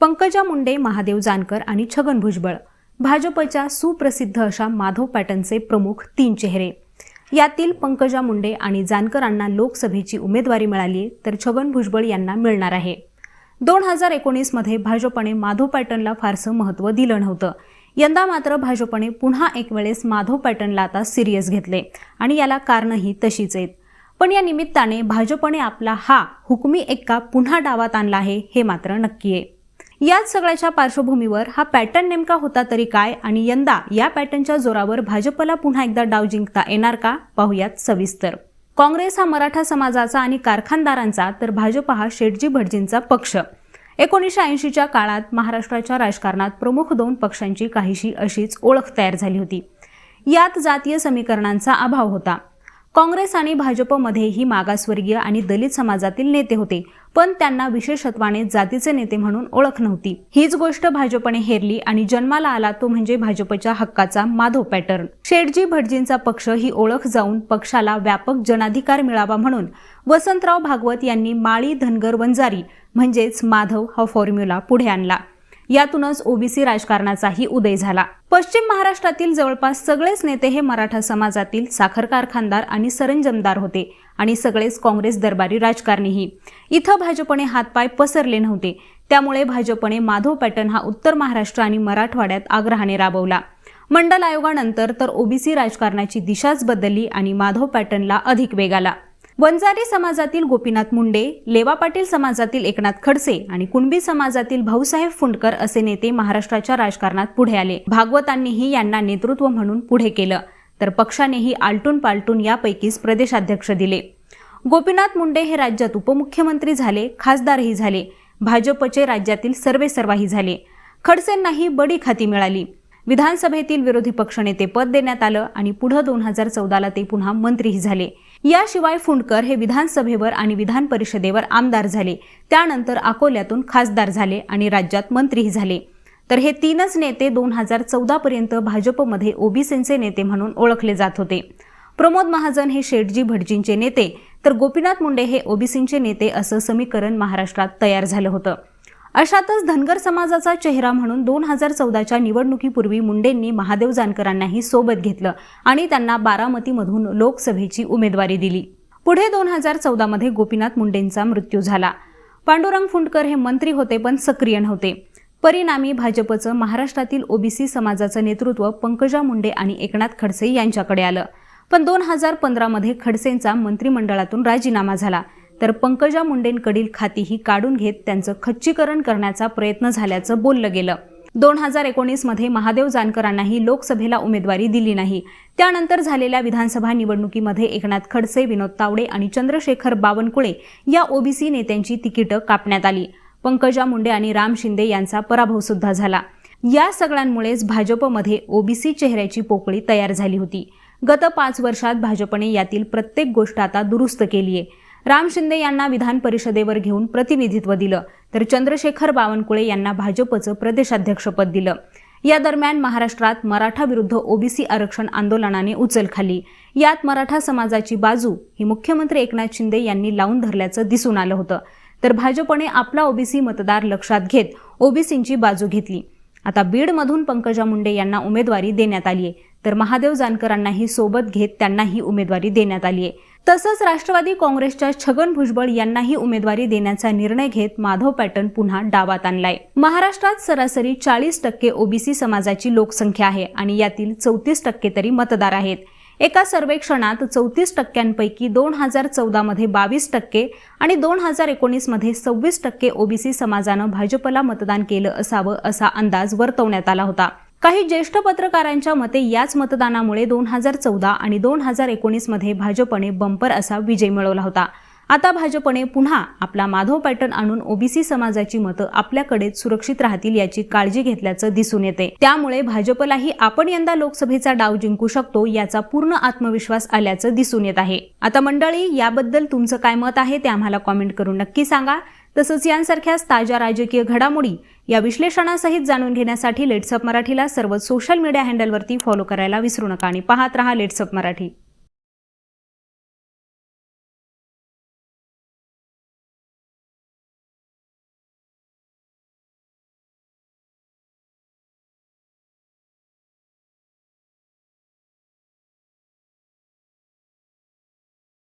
पंकजा मुंडे महादेव जानकर आणि छगन भुजबळ. भाजपच्या सुप्रसिद्ध अशा माधव पॅटर्नचे प्रमुख तीन चेहरे. यातील पंकजा मुंडे आणि जानकरांना लोकसभेची उमेदवारी मिळाली तर छगन भुजबळ यांना मिळणार आहे. दोन हजार एकोणीसमध्ये भाजपने माधव पॅटर्नला फारसं महत्त्व दिलं नव्हतं. यंदा मात्र भाजपने पुन्हा एक वेळेस माधव पॅटर्नला आता सिरियस घेतले आणि याला कारणंही तशीच आहेत. पण या निमित्ताने भाजपने आपला हा हुकमी एक्का पुन्हा डावात आणला आहे हे मात्र नक्की आहे. याच सगळ्याच्या पार्श्वभूमीवर हा पॅटर्न नेमका होता तरी काय आणि यंदा या पॅटर्नच्या जोरावर भाजपला पुन्हा एकदा डाव जिंकता येणार का? पाहुयात सविस्तर. काँग्रेस हा मराठा समाजाचा आणि कारखानदारांचा तर भाजप हा शेटजी भटजींचा पक्ष. एकोणीसशे ऐंशीच्या काळात महाराष्ट्राच्या राजकारणात प्रमुख दोन पक्षांची काहीशी अशीच ओळख तयार झाली होती. यात जातीय समीकरणांचा अभाव होता. काँग्रेस आणि भाजपमध्येही मागासवर्गीय आणि दलित समाजातील नेते होते. पण त्यांना विशेषत्वाने जातीचे नेते म्हणून ओळख नव्हती. हीच गोष्ट भाजपने हेरली आणि जन्माला आला तो म्हणजे भाजपच्या हक्काचा माधव पॅटर्न. शेठजी भटजींचा पक्ष ही ओळख जाऊन पक्षाला व्यापक जनाधिकार मिळावा म्हणून वसंतराव भागवत यांनी माळी धनगर वंजारी म्हणजेच माधव हा फॉर्म्युला पुढे आणला. यातूनच ओबीसी राजकारणाचाही उदय झाला. पश्चिम महाराष्ट्रातील जवळपास सगळेच नेते हे मराठा समाजातील साखर कारखानदार आणि सरंजमदार होते आणि सगळेच काँग्रेस दरबारी राजकारणीही इथं भाजपने हातपाय पसरले नव्हते. त्यामुळे भाजपने माधव पॅटर्न हा उत्तर महाराष्ट्र आणि मराठवाड्यात आग्रहाने राबवला. मंडल आयोगानंतर तर ओबीसी राजकारणाची दिशाच बदलली आणि माधव पॅटर्नला अधिक वेग आला. वंजारी समाजातील गोपीनाथ मुंडे लेवा पाटील समाजातील एकनाथ खडसे आणि कुणबी समाजातील भाऊसाहेब फुंडकर असे नेते महाराष्ट्राच्या राजकारणात पुढे आले. भागवतांनीही यांना नेतृत्व म्हणून पुढे केलं. तर पक्षानेही आलटून पालटून यापैकीच प्रदेशाध्यक्ष दिले. गोपीनाथ मुंडे हे राज्यात उपमुख्यमंत्री झाले खासदारही झाले. भाजपचे राज्यातील सर्वेसर्वाही झाले. खडसेंनाही बडी खाती मिळाली. विधानसभेतील विरोधी पक्षनेते पद देण्यात आलं आणि पुढं दोन हजार चौदाला ते पुन्हा मंत्रीही झाले. याशिवाय फुंडकर हे विधानसभेवर आणि विधान परिषदेवर आमदार झाले. त्यानंतर अकोल्यातून खासदार झाले आणि राज्यात मंत्रीही झाले. तर हे तीनच नेते दोन हजार चौदापर्यंत भाजपमध्ये ओबीसींचे नेते म्हणून ओळखले जात होते. प्रमोद महाजन हे शेटजी भटजींचे नेते तर गोपीनाथ मुंडे हे ओबीसींचे नेते असं समीकरण महाराष्ट्रात तयार झालं होतं. अशातच धनगर समाजाचा चेहरा म्हणून दोन हजार चौदाच्या निवडणुकीपूर्वी मुंडेंनी महादेव जानकरांनाही सोबत घेतलं आणि त्यांना बारामतीमधून लोकसभेची उमेदवारी दिली. पुढे दोन हजार चौदामध्ये गोपीनाथ मुंडेंचा मृत्यू झाला. पांडुरंग फुंडकर हे मंत्री होते पण सक्रिय नव्हते. परिणामी भाजपचं महाराष्ट्रातील ओबीसी समाजाचं नेतृत्व पंकजा मुंडे आणि एकनाथ खडसे यांच्याकडे आलं. पण दोन हजार पंधरामध्ये खडसेंचा मंत्रिमंडळातून राजीनामा झाला. तर पंकजा मुंडेंकडील खातीही काढून घेत त्यांचं खच्चीकरण करण्याचा प्रयत्न झाल्याचं बोललं गेलं. दोन हजार एकोणीसमध्ये महादेव जानकरांनाही लोकसभेला उमेदवारी दिली नाही. त्यानंतर झालेल्या विधानसभा निवडणुकीमध्ये एकनाथ खडसे विनोद तावडे आणि चंद्रशेखर बावनकुळे या ओबीसी नेत्यांची तिकीटं कापण्यात आली. पंकजा मुंडे आणि राम शिंदे यांचा पराभव सुद्धा झाला. या सगळ्यांमुळेच भाजपमध्ये ओबीसी चेहऱ्याची पोकळी तयार झाली होती. गत पाच वर्षात भाजपने यातील प्रत्येक गोष्ट आता दुरुस्त केली आहे राम शिंदे यांना विधान परिषदेवर घेऊन प्रतिनिधित्व दिलं तर चंद्रशेखर बावनकुळे यांना भाजपचं प्रदेशाध्यक्षपद दिलं. या दरम्यान महाराष्ट्रात मराठा विरुद्ध ओबीसी आरक्षण आंदोलनाने उचल खाली यात मराठा समाजाची बाजू ही मुख्यमंत्री एकनाथ शिंदे यांनी लावून धरल्याचं दिसून आलं होतं. तर भाजपने आपला ओबीसी मतदार लक्षात घेत ओबीसींची बाजू घेतली. आता बीडमधून पंकजा मुंडे यांना उमेदवारी देण्यात आली आहे तर महादेव जानकरांनाही सोबत घेत त्यांनाही उमेदवारी देण्यात आली आहे. तसंच राष्ट्रवादी काँग्रेसच्या छगन भुजबळ यांनाही उमेदवारी देण्याचा निर्णय घेत माधव पॅटर्न पुन्हा डावात आणलाय. महाराष्ट्रात सरासरी चाळीस टक्के ओबीसी समाजाची लोकसंख्या आहे आणि यातील चौतीस टक्के तरी मतदार आहेत. एका सर्वेक्षणात चौतीस टक्क्यांपैकी दोन हजार चौदामध्ये बावीस टक्के आणि दोन हजार एकोणीसमध्ये सव्वीस टक्के ओबीसी समाजानं भाजपला मतदान केलं असावं असा अंदाज वर्तवण्यात आला होता. काही ज्येष्ठ पत्रकारांच्या मते याच मतदानामुळे दोन हजार चौदा आणि दोन हजार एकोणीसमध्ये भाजपने बंपर असा विजय मिळवला होता. आता भाजपने पुन्हा आपला माधव पॅटर्न आणून ओबीसी समाजाची मतं आपल्याकडेच सुरक्षित राहतील याची काळजी घेतल्याचं दिसून येते. त्यामुळे भाजपलाही आपण यंदा लोकसभेचा डाव जिंकू शकतो याचा पूर्ण आत्मविश्वास आल्याचं दिसून येत आहे. आता मंडळी याबद्दल तुमचं काय मत आहे ते आम्हाला कॉमेंट करून नक्की सांगा. तसंच यांसारख्याच ताज्या राजकीय घडामोडी या विश्लेषणासहित जाणून घेण्यासाठी लेट्सअप मराठीला सर्व सोशल मीडिया हँडलवरती फॉलो करायला विसरू नका आणि पाहत रहा लेट्सअप मराठी.